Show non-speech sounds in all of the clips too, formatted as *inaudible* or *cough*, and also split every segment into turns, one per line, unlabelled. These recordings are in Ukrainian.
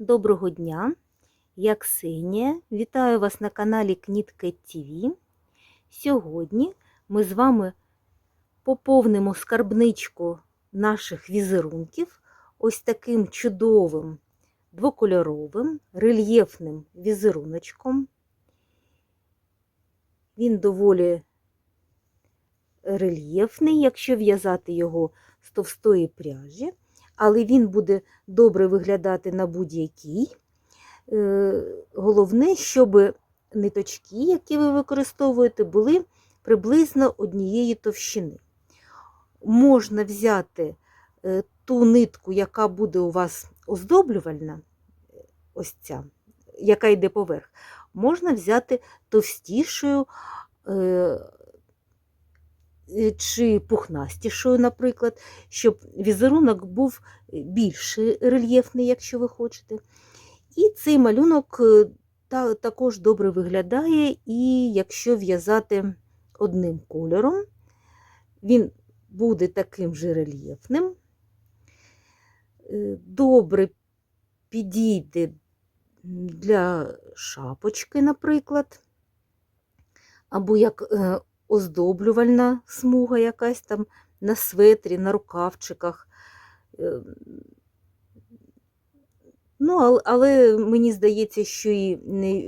Доброго дня! Я Ксенія. Вітаю вас на каналі Кнітка ТВ. Сьогодні ми з вами поповнимо скарбничку наших візерунків ось таким чудовим двокольоровим рельєфним візеруночком. Він доволі рельєфний, якщо в'язати його з товстої пряжі, але він буде добре виглядати на будь-якій. Е, Головне, щоб ниточки, які ви використовуєте, були приблизно однієї товщини. Можна взяти е, ту нитку, яка буде у вас оздоблювальна, ось ця, яка йде поверх, можна взяти товстішою е, чи пухнастішою, наприклад, щоб візерунок був більш рельєфний, якщо ви хочете. І цей малюнок також добре виглядає, і якщо в'язати одним кольором, він буде таким же рельєфним. Добре підійде для шапочки, наприклад, або як оздоблювальна смуга якась там на светрі, на рукавчиках. Ну, але мені здається, що і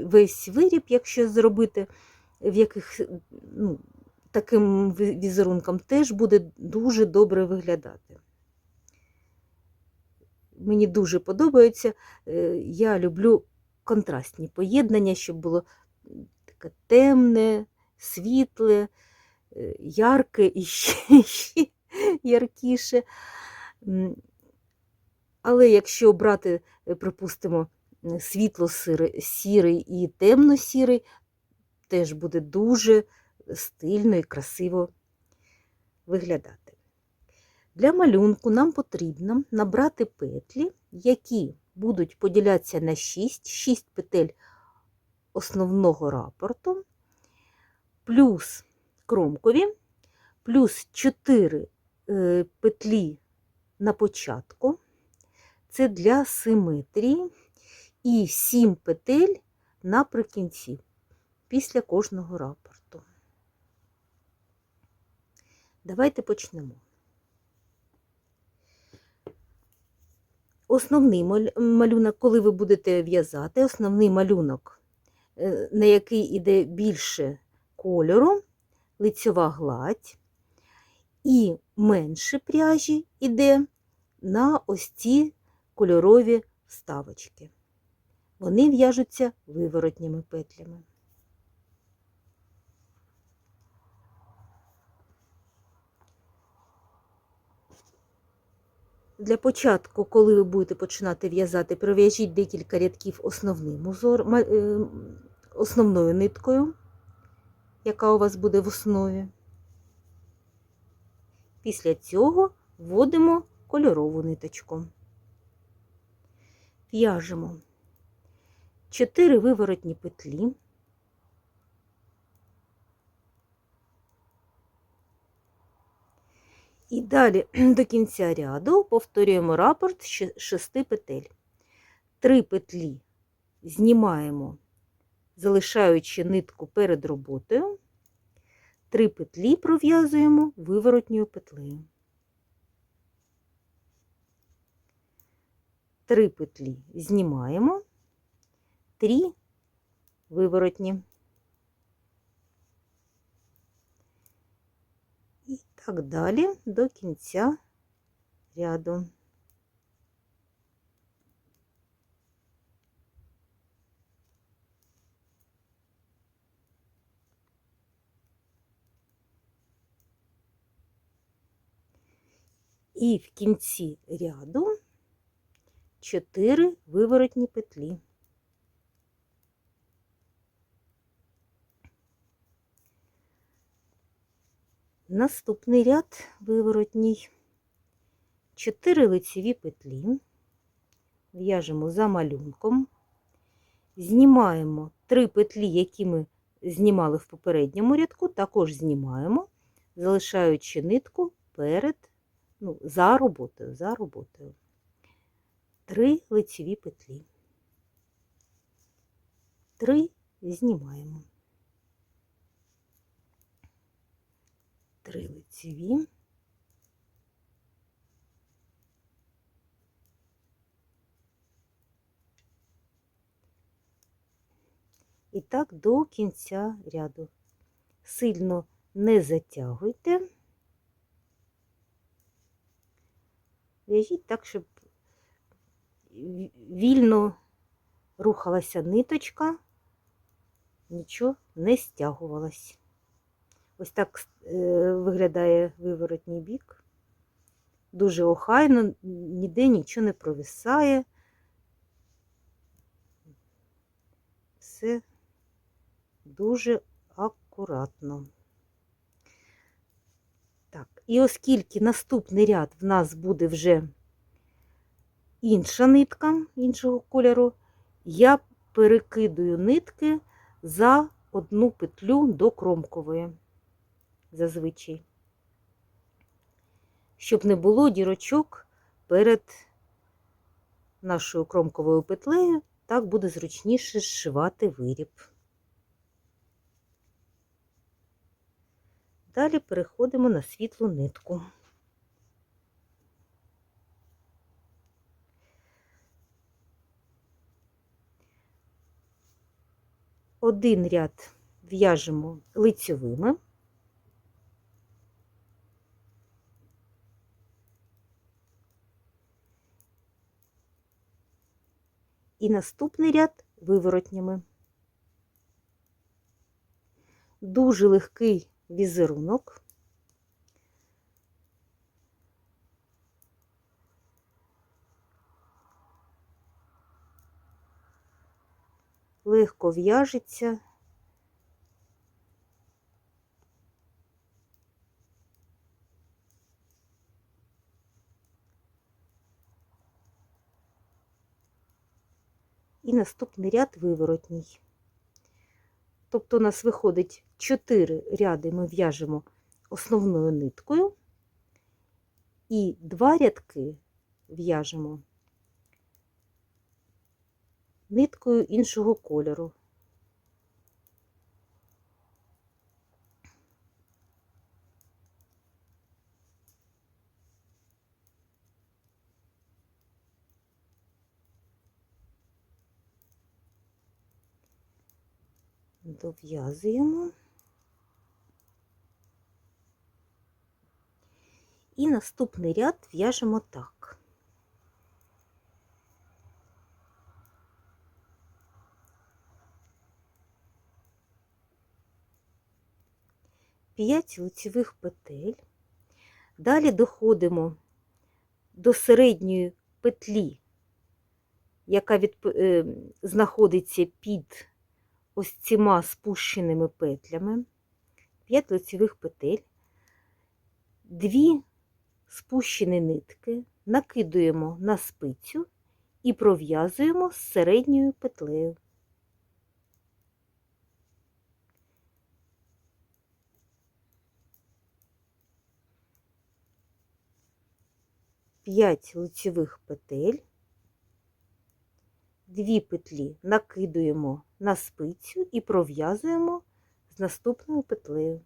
весь виріб, якщо зробити в яких, ну, таким візерунком, теж буде дуже добре виглядати. Мені дуже подобається. Я люблю контрастні поєднання, щоб було таке темне, світле, ярке і ще, ще яркіше. Але якщо брати, припустимо, світло-сірий і темно-сірий, теж буде дуже стильно і красиво виглядати. Для малюнку нам потрібно набрати петлі, які будуть поділятися на 6, 6 петель основного рапорту, плюс кромкові, плюс 4 петлі на початку, це для симетрії, і 7 петель наприкінці, після кожного рапорту. Давайте почнемо. Основний малюнок, коли ви будете в'язати, основний малюнок, на який йде більше кольору, лицьова гладь, і менше пряжі йде на ось ці кольорові вставочки. Вони в'яжуться виворотніми петлями. Для початку, коли ви будете починати в'язати, пров'яжіть декілька рядків основним узор, основною ниткою, яка у вас буде в основі. Після цього вводимо кольорову ниточку. В'яжемо 4 виворотні петлі. І далі *clears throat* до кінця ряду повторюємо рапорт 6 петель. 3 петлі знімаємо, залишаючи нитку перед роботою, 3 петлі пров'язуємо виворотньою петлею. 3 петлі знімаємо, 3 виворотні. І так далі до кінця ряду. І в кінці ряду 4 виворотні петлі. Наступний ряд виворотній, 4 лицеві петлі, в'яжемо за малюнком, знімаємо 3 петлі, які ми знімали в попередньому рядку, також знімаємо, залишаючи нитку перед, ну, за роботою, за роботою. 3 лицеві петлі. три знімаємо. Три лицеві. І так до кінця ряду. Сильно не затягуйте. В'яжіть так, щоб вільно рухалася ниточка, нічого не стягувалось. Ось так е, виглядає виворотній бік. Дуже охайно, ніде нічого не провисає. Все дуже акуратно. І оскільки наступний ряд в нас буде вже інша нитка іншого кольору, я перекидую нитки за одну петлю до кромкової, зазвичай, щоб не було дірочок перед нашою кромковою петлею, так буде зручніше зшивати виріб. Далі переходимо на світлу нитку. Один ряд в'яжемо лицьовими. І наступний ряд виворотнями. Дуже легкий візерунок. Легко в'яжеться. І наступний ряд виворотній. Тобто у нас виходить 4 ряди ми в'яжемо основною ниткою, і 2 рядки в'яжемо ниткою іншого кольору. Дов'язуємо. І наступний ряд в'яжемо так. П'ять лицевих петель. Далі доходимо до середньої петлі, яка від, е, знаходиться під ось цими спущеними петлями, 5 лицевих петель, дві спущені нитки накидуємо на спицю і пров'язуємо з середньою петлею. П'ять лицевих петель, дві петлі накидуємо на спицю і пров'язуємо з наступною петлею.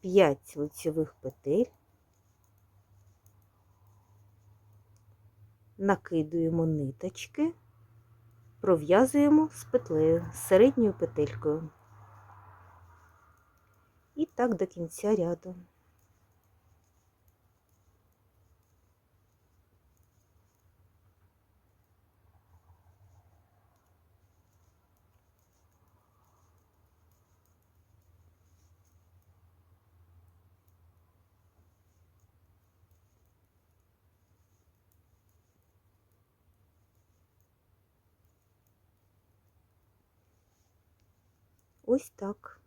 5 лицевих петель, накидуємо ниточки, пров'язуємо з петлею, з середньою петелькою. І так до кінця ряду. Ось так.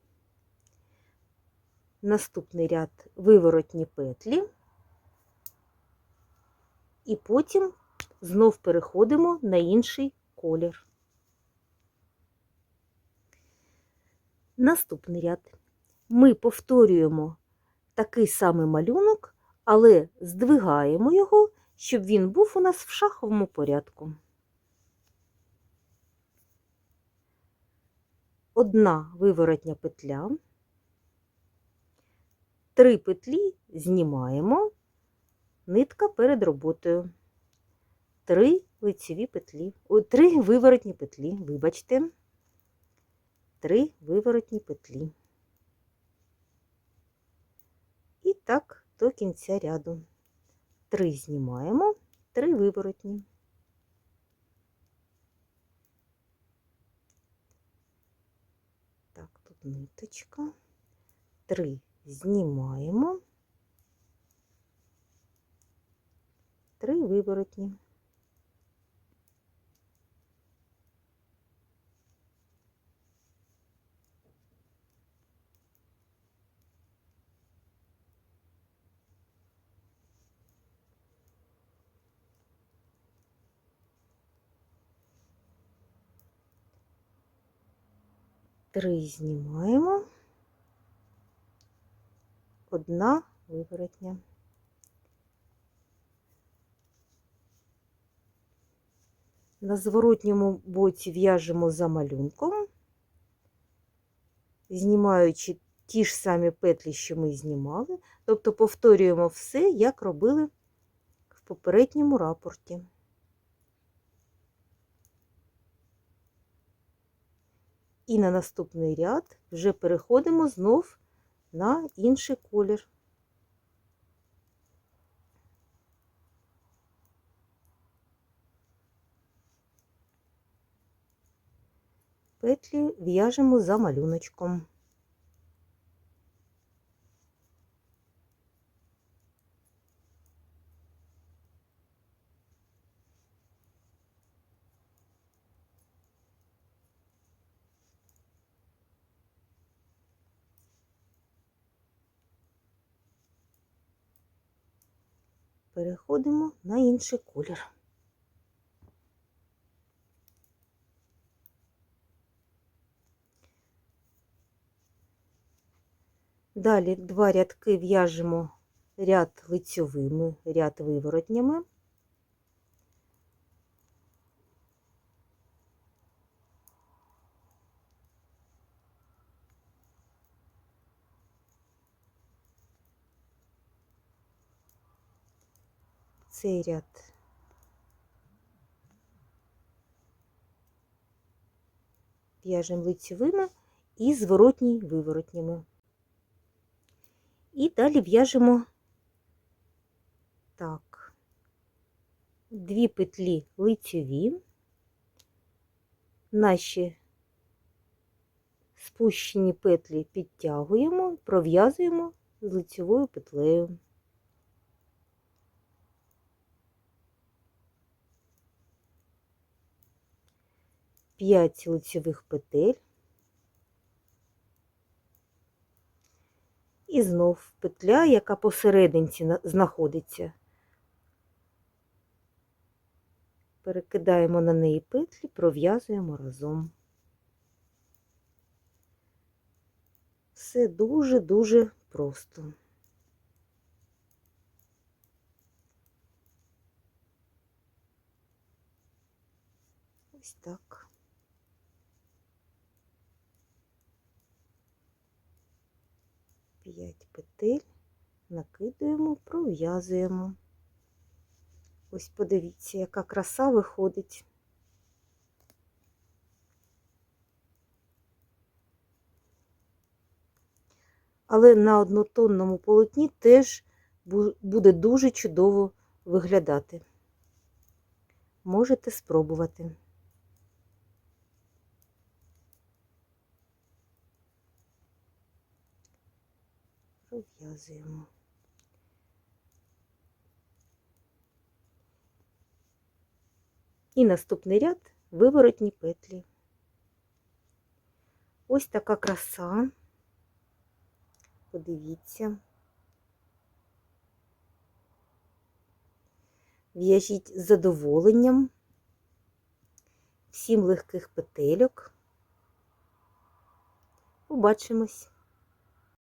Наступний ряд виворотні петлі, і потім знов переходимо на інший колір. Наступний ряд ми повторюємо такий самий малюнок, але здвигаємо його, щоб він був у нас в шаховому порядку. Одна виворотня петля, три петлі знімаємо, нитка перед роботою, три лицеві петлі, о, три виворотні петлі, вибачте, три виворотні петлі. І так до кінця ряду. Три знімаємо, три виворотні. Так, тут ниточка. Три знімаємо. Три виворотні. Три знімаємо. Одна виворотня. На зворотньому боці в'яжемо за малюнком, знімаючи ті ж самі петлі, що ми знімали, тобто повторюємо все, як робили в попередньому рапорті. І на наступний ряд вже переходимо знов на інший колір. Петлі в'яжемо за малюночком. Переходимо на інший колір. Далі два рядки в'яжемо ряд лицьовими, ряд виворотнями. Цей ряд в'яжемо лицьовими і зворотній виворотнями. І далі в'яжемо так, дві петлі лицеві, наші спущені петлі підтягуємо, пров'язуємо з лицевою петлею. П'ять лицевих петель. І знов петля, яка посерединці знаходиться. Перекидаємо на неї петлі, пров'язуємо разом. Все дуже-дуже просто. Ось так. П'ять петель, накидуємо, пров'язуємо. Ось подивіться, яка краса виходить. Але на однотонному полотні теж буде дуже чудово виглядати. Можете спробувати. Пров'язуємо. І наступний ряд виворотні петлі. Ось така краса. Подивіться. В'яжіть з задоволенням, всім легких петельок. Побачимось.